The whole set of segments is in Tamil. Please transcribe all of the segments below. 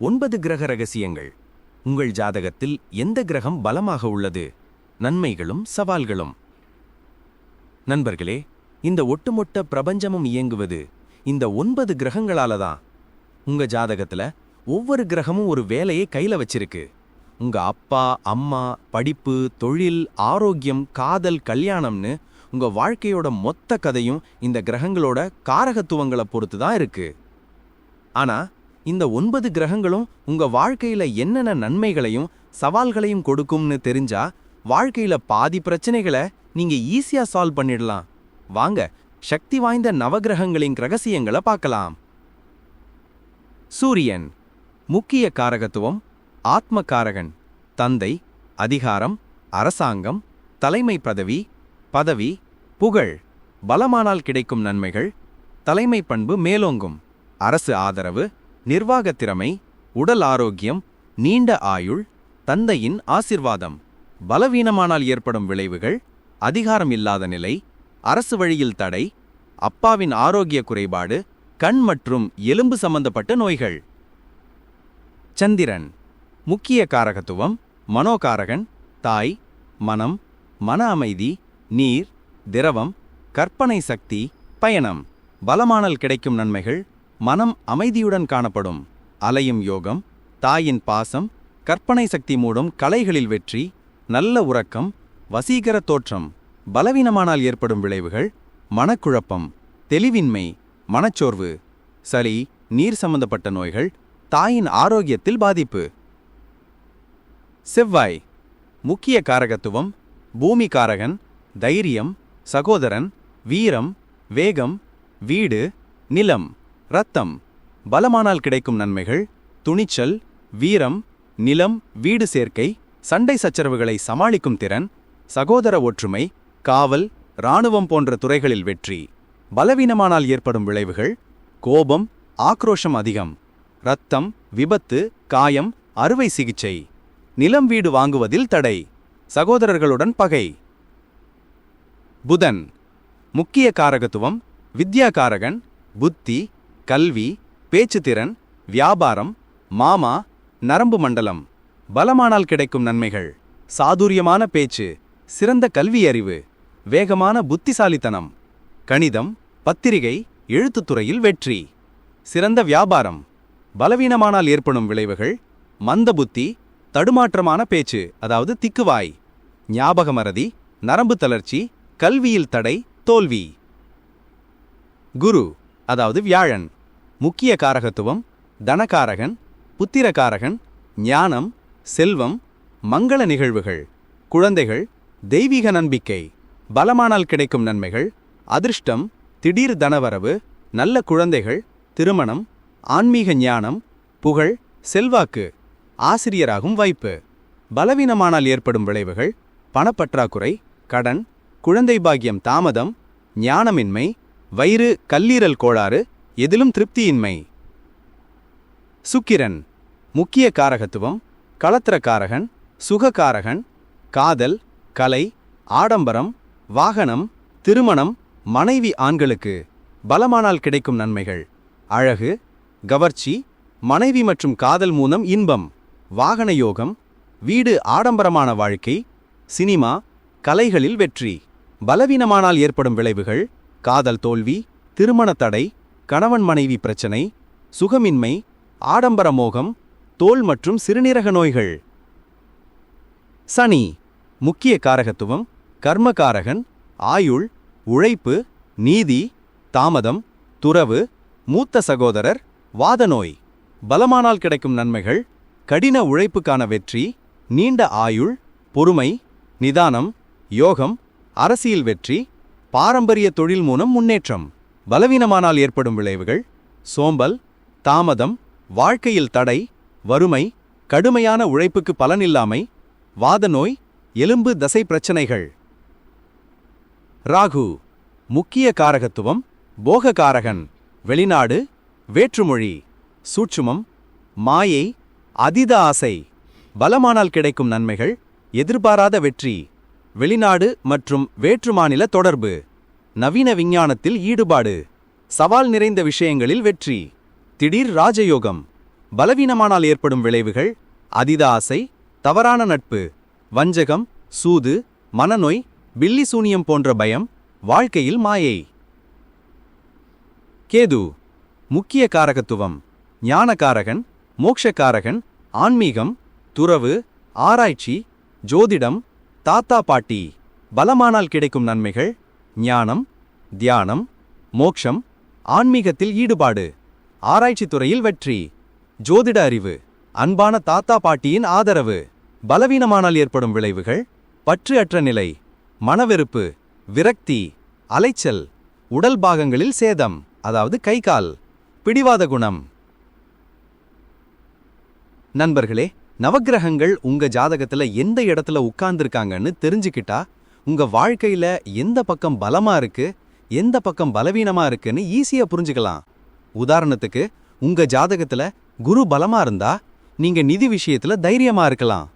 ஒன்பது கிரக ரகசியங்கள். உங்கள் ஜாதகத்தில் எந்த கிரகம் பலமாக உள்ளது? நன்மைகளும் சவால்களும். நண்பர்களே இந்த ஒட்டுமொத்த பிரபஞ்சமும் இயங்குவது இந்த ஒன்பது கிரகங்களால தான் உங்க ஜாதகத்துல ஒவ்வொரு கிரகமும் ஒரு வேலையை கையில வச்சிருக்கு. உங்க அப்பா அம்மா படிப்பு தொழில் ஆரோக்கியம் காதல் கல்யாணம்னு உங்க வாழ்க்கையோட மொத்த கதையும் இந்த கிரகங்களோட காரகத்துவங்களை பொறுத்து தான் இருக்கு. ஆனா இந்த ஒன்பது கிரகங்களும் உங்க வாழ்க்கையில என்னென்ன நன்மைகளையும் சவால்களையும் கொடுக்கும்னு தெரிஞ்சா வாழ்க்கையில பாதி பிரச்சனைகளை நீங்க ஈஸியா சால்வ் பண்ணிடலாம். வாங்க சக்தி வாய்ந்த நவகிரகங்களின் ரகசியங்களை பார்க்கலாம். சூரியன் முக்கிய காரகத்துவம் ஆத்ம காரகன் தந்தை அதிகாரம் அரசாங்கம் தலைமை பதவி பதவி புகழ் பலமானால் கிடைக்கும் நன்மைகள் தலைமை பண்பு மேலோங்கும் அரசு ஆதரவு நிர்வாகத் திறமை உடல் ஆரோக்கியம் நீண்ட ஆயுள் தந்தையின் ஆசிர்வாதம் பலவீனமானால் ஏற்படும் விளைவுகள் அதிகாரம் இல்லாத நிலை அரசு வழியில் தடை அப்பாவின் ஆரோக்கிய குறைபாடு கண் மற்றும் எலும்பு சம்பந்தப்பட்ட நோய்கள். சந்திரன் முக்கிய காரகத்துவம் மனோகாரகன் தாய் மனம் மன அமைதி நீர் திரவம் கற்பனை சக்தி பயணம் பலமானல் கிடைக்கும் நன்மைகள் மனம் அமைதியுடன் காணப்படும். அலையும் யோகம் தாயின் பாசம் கற்பனை சக்தி மூடும் கலைகளில் வெற்றி நல்ல உறக்கம் வசீகர தோற்றம் பலவீனமானால் ஏற்படும் விளைவுகள் மனக்குழப்பம் தெளிவின்மை மனச்சோர்வு சளி நீர் சம்பந்தப்பட்ட நோய்கள் தாயின் ஆரோக்கியத்தில் பாதிப்பு. செவ்வாய் முக்கிய காரகத்துவம் பூமி காரகன் தைரியம் சகோதரன் வீரம் வேகம் வீடு நிலம். ரத்தம் பலமானால் கிடைக்கும் நன்மைகள் துணிச்சல் வீரம் நிலம் வீடு சேர்க்கை சண்டை சச்சரவுகளை சமாளிக்கும் திறன் சகோதர ஒற்றுமை காவல் இராணுவம் போன்ற துறைகளில் வெற்றி. பலவீனமானால் ஏற்படும் விளைவுகள் கோபம் ஆக்ரோஷம் அதிகம். ரத்தம் விபத்து காயம் அறுவை சிகிச்சை. நிலம் வீடு வாங்குவதில் தடை. சகோதரர்களுடன் பகை. புதன். முக்கிய காரகத்துவம் வித்யாகாரகன் புத்தி கல்வி பேச்சுத்திறன் வியாபாரம் மாமா நரம்பு மண்டலம். பலமானால் கிடைக்கும் நன்மைகள். சாதுரியமான பேச்சு சிறந்த கல்வி அறிவு வேகமான புத்திசாலித்தனம். கணிதம் பத்திரிகை எழுத்துத்துறையில் வெற்றி. சிறந்த வியாபாரம். பலவீனமானால் ஏற்படும் விளைவுகள் மந்த புத்தி தடுமாற்றமான பேச்சு அதாவது திக்குவாய். ஞாபகமறதி நரம்பு தளர்ச்சி கல்வியில் தடை தோல்வி. குரு அதாவது வியாழன். முக்கிய காரகத்துவம் தனகாரகன் புத்திரகாரகன் ஞானம் செல்வம் மங்கள நிகழ்வுகள் குழந்தைகள் தெய்வீக நம்பிக்கை பலமானால் கிடைக்கும் நன்மைகள் அதிர்ஷ்டம் திடீர் தனவரவு நல்ல குழந்தைகள் திருமணம் ஆன்மீக ஞானம் புகழ் செல்வாக்கு ஆசிரியராகும் வாய்ப்பு. பலவீனமானால் ஏற்படும் விளைவுகள் பணப்பற்றாக்குறை கடன் குழந்தை பாக்கியம் தாமதம் ஞானமின்மை வயிறு கல்லீரல் கோளாறு எதிலும் திருப்தியின்மை. சுக்கிரன் முக்கிய காரகத்துவம் களத்திரக்காரகன் சுககாரகன் காதல் கலை ஆடம்பரம் வாகனம் திருமணம் மனைவி ஆண்களுக்கு பலமானால் கிடைக்கும் நன்மைகள். அழகு கவர்ச்சி மனைவி மற்றும் காதல் மூலம் இன்பம் வாகன யோகம் வீடு ஆடம்பரமான வாழ்க்கை சினிமா கலைகளில் வெற்றி. பலவீனமானால் ஏற்படும் விளைவுகள் காதல் தோல்வி திருமண தடை கணவன் மனைவி பிரச்சனை சுகமின்மை ஆடம்பர மோகம் தோல் மற்றும் சிறுநீரக நோய்கள். சனி முக்கிய காரகத்துவம் கர்மகாரகன் ஆயுள் உழைப்பு நீதி தாமதம் துறவு மூத்த சகோதரர் வாதநோய் பலமானால் கிடைக்கும் நன்மைகள் கடின உழைப்புக்கான வெற்றி நீண்ட ஆயுள் பொறுமை நிதானம் யோகம் அரசியல் வெற்றி பாரம்பரிய தொழில் மூலம் முன்னேற்றம். பலவீனமானால் ஏற்படும் விளைவுகள் சோம்பல் தாமதம் வாழ்க்கையில் தடை வறுமை கடுமையான உழைப்புக்கு பலனில்லாமை வாதநோய் எலும்பு தசை பிரச்சனைகள். ராகு முக்கிய காரகத்துவம் போககாரகன் வெளிநாடு வேற்றுமொழி சூட்சுமம் மாயை அதித ஆசை பலமானால் கிடைக்கும் நன்மைகள் எதிர்பாராத வெற்றி வெளிநாடு மற்றும் வேற்றுமாநில தொடர்பு. நவீன விஞ்ஞானத்தில் ஈடுபாடு சவால் நிறைந்த விஷயங்களில் வெற்றி திடீர் ராஜயோகம் பலவீனமானால் ஏற்படும் விளைவுகள் அதித ஆசை தவறான நட்பு வஞ்சகம் சூது மனநோய் பில்லி சூனியம் போன்ற பயம் வாழ்க்கையில் மாயை. கேது முக்கிய காரகத்துவம் ஞானகாரகன் மோக்ஷக்காரகன் ஆன்மீகம் துறவு ஆராய்ச்சி ஜோதிடம் தாத்தா பாட்டி பலமானால் கிடைக்கும் நன்மைகள் ஞானம் தியானம் மோக்ஷம் ஆன்மீகத்தில் ஈடுபாடு ஆராய்ச்சி துறையில் வெற்றி ஜோதிட அறிவு அன்பான தாத்தா பாட்டியின் ஆதரவு பலவீனமானால் ஏற்படும் விளைவுகள் பற்று அற்ற நிலை மனவெறுப்பு விரக்தி அலைச்சல் உடல் பாகங்களில் சேதம் அதாவது கை கால் பிடிவாத குணம். நண்பர்களே நவக்கிரகங்கள் உங்க ஜாதகத்துல எந்த இடத்துல உட்கார்ந்துருக்காங்கன்னு தெரிஞ்சுக்கிட்டா உங்க வாழ்க்கையில எந்த பக்கம் பலமா இருக்கு எந்த பக்கம் பலவீனமா இருக்குன்னு ஈஸியா புரிஞ்சுக்கலாம். உதாரணத்துக்கு உங்க ஜாதகத்துல குரு பலமா இருந்தா நீங்க நிதி விஷயத்துல தைரியமா இருக்கலாம்.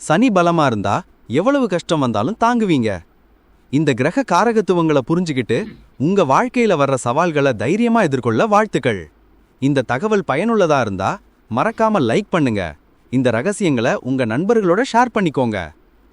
சனி பலமா இருந்தா எவ்வளவு கஷ்டம் வந்தாலும் தாங்குவீங்க. இந்த கிரக காரகத்துவங்களை புரிஞ்சுக்கிட்டு உங்க வாழ்க்கையில வர்ற சவால்களை தைரியமா எதிர்கொள்ள வாழ்த்துக்கள். இந்த தகவல் பயனுள்ளதா இருந்தா மறக்காம லைக் பண்ணுங்க. இந்த ரகசியங்களை உங்க நண்பர்களோட ஷேர் பண்ணிக்கோங்க.